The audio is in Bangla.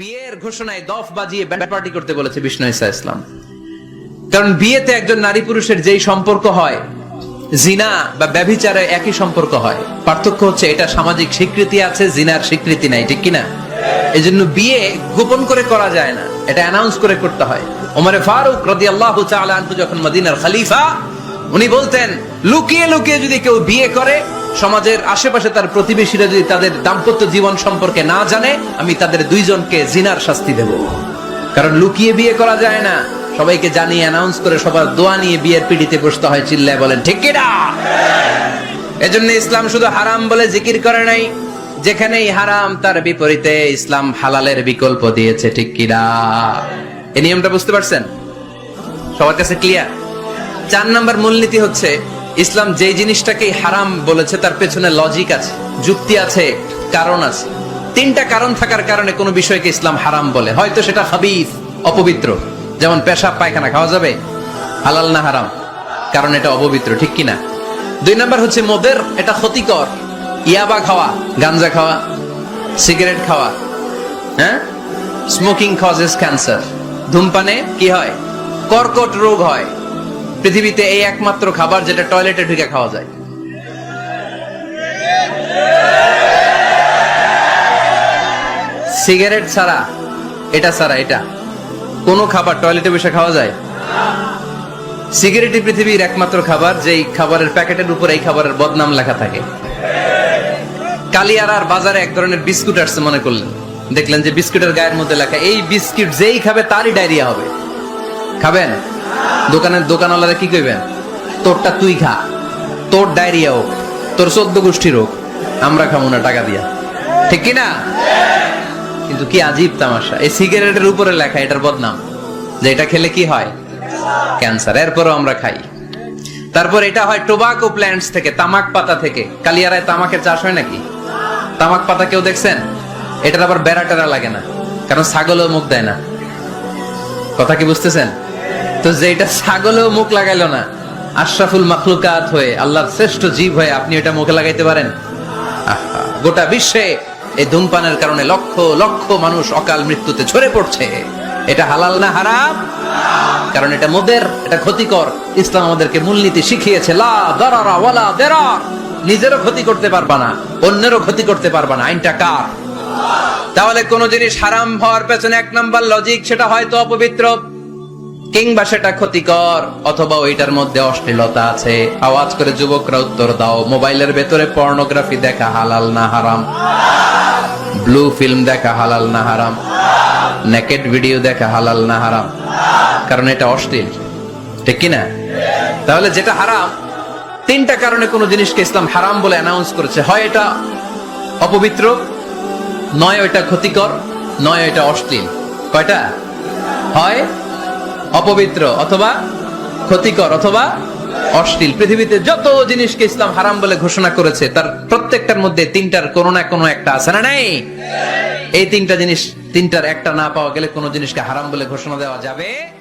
বিয়ের ঘোষণায় দফ বাজিয়ে ব্যান্ড পার্টি করতে বলেছে বিষ্ণু ইসা ইসলাম। কারণ বিয়েতে একজন নারী পুরুষের যেই সম্পর্ক হয়, জিনা বা ব্যভিচারে একই সম্পর্ক হয়। পার্থক্য হচ্ছে এটা সামাজিক স্বীকৃতি আছে, জিনার স্বীকৃতি নাই, ঠিক কিনা? এই জন্য বিয়ে গোপন করে করা যায় না, এটা অ্যানাউন্স করে করতে হয়। ওমরে ফারুক রদি আল্লাহ যখন মদিনার খালিফা, উনি বলতেন, লুকিয়ে লুকিয়ে যদি কেউ বিয়ে করে সমাজের আশেপাশে তার প্রতিবেশীরা যদি তাদের দাম্পত্য জীবন সম্পর্কে না জানে, আমি তাদের দুইজনকে জিনার শাস্তি দেব। কারণ লুকিয়ে বিয়ে করা যায় না। সবাইকে জানিয়ে অ্যানাউন্স করে সবার দোয়া নিয়ে বিয়ের পিড়িতে বসতে হয়, চিল্লায় বলেন, ঠিক কিনা এজন্য ইসলাম শুধু হারাম বলে জিকির করে নাই। যেখানেই হারাম, তার বিপরীতে ইসলাম হালালের বিকল্প দিয়েছে, ঠিক কিনা এই নিয়মটা বুঝতে পারছেন? সবার কাছে ক্লিয়ার চার নাম্বার মূলনীতি হচ্ছে ইসলাম যে জিনিসটাকে হারাম বলেছে, তার পেছনে লজিক আছে, যুক্তি আছে, কারণ আছে। তিনটা কারণ থাকার কারণে কোনো বিষয়কে ইসলাম হারাম বলে। হয়তো সেটা হাবিফ অপবিত্র। যেমন পেশাব, পায়খানা খাওয়া যাবে? হালাল না হারাম? কারণ এটা অপবিত্র, ঠিক কিনা দুই নাম্বার হচ্ছে মদের, এটা ক্ষতিকর। ইয়াবা খাওয়া, গাঞ্জা খাওয়া, সিগারেট খাওয়া হ্যাঁ? স্মোকিং কজেস ক্যান্সার ধূমপানে কি হয়? কর্কট রোগ হয়। পৃথিবীতে এই একমাত্র খাবার যেটা টয়লেটে ঢুকে খাওয়া যায়। সিগারেট ছাড়া, এটা ছাড়া, এটা। কোন খাবার টয়লেটে বসে খাওয়া যায়? সিগারেটই পৃথিবীর একমাত্র খাবার, যেই খাবারের প্যাকেটের উপর এই খাবারের বদনাম লেখা থাকে। কালিয়ারার বাজারে এক ধরনের বিস্কুট আসছে মনে করলেন। দেখলেন যে বিস্কুটের গায়ের মধ্যে লেখা, এই বিস্কুট যেই খাবে তারই ডায়রিয়া হবে। খাবেন? দোকানের দোকানওয়ালারা কি কইবেন? তোরটা তুই খা। তোর ডায়রিয়া হোক, তোর চোদ্দ গোষ্ঠীর হোক আমরা খাব না টাকা দিয়া। ঠিক কি না কিন্তু কি আজীব তামাশা। এই সিগারেটের উপরে লেখা এটার বদনাম, যে এটা খেলে কি হয়? ক্যান্সার। এরপরও আমরা খাই। তারপর এটা হয় টোবাকো প্ল্যান্টস থেকে, তামাক পাতা থেকে। কালিয়ারায় তামাকের চাষ হয় নাকি? তামাক পাতা কেউ দেখছেন? এটার আবার বেড়া টেরা লাগে না, কারণ ছাগলও মুখ দেয় না। কথা কি বুঝতেছেন? তো যেটা ছাগলেও মুখ লাগাইলো না, আশরাফুল মাখলুকাত হয়ে, আল্লাহর শ্রেষ্ঠ জীব হয়ে আপনি এটা মুখে লাগাইতে পারেন? গোটা বিশ্বে এই ধূমপানের কারণে লক্ষ লক্ষ মানুষ অকাল মৃত্যুতে ঝরে পড়ছে। এটা হালাল না হারাম? কারণ এটা মোদের, এটা ক্ষতিকর। ইসলাম আমাদেরকে মূলনীতি শিখিয়েছে, লা নিজেরও ক্ষতি করতে পারবা না, অন্যেরও ক্ষতি করতে পারবা না। আইনটা কার? তাহলে কোন জিনিস হারাম হওয়ার পেছনে এক নাম্বার লজিক সেটা হয়তো অপবিত্র, কিংবা সেটা ক্ষতিকর, অথবা ওইটার মধ্যে অশ্লীলতা আছে। আওয়াজ করে যুবকরা উত্তর দাও, মোবাইলের ভেতরে পর্নোগ্রাফি দেখা হালাল না হারাম? ব্লু ফিল্ম দেখা হালাল না হারাম? নেকেট ভিডিও দেখা হালাল না হারাম? কারণ এটা অশ্লীল। ঠিক কি না তাহলে যেটা হারাম, তিনটা কারণে কোন জিনিসকে ইসলাম হারাম বলে অ্যানাউন্স করেছে। হয় এটা অপবিত্র নয় ওইটা ক্ষতিকর, নয় ওইটা অশ্লীল। কয়টা? হয় অপবিত্র অথবা ক্ষতিকর অথবা অশ্লীল। পৃথিবীতে যত জিনিসকে ইসলাম হারাম বলে ঘোষণা করেছে, তার প্রত্যেকটার মধ্যে তিনটার কোনো না কোনো একটা আছে না নাই? এই তিনটা জিনিস, তিনটার একটা না পাওয়া গেলে কোনো জিনিসকে হারাম বলে ঘোষণা দেওয়া যাবে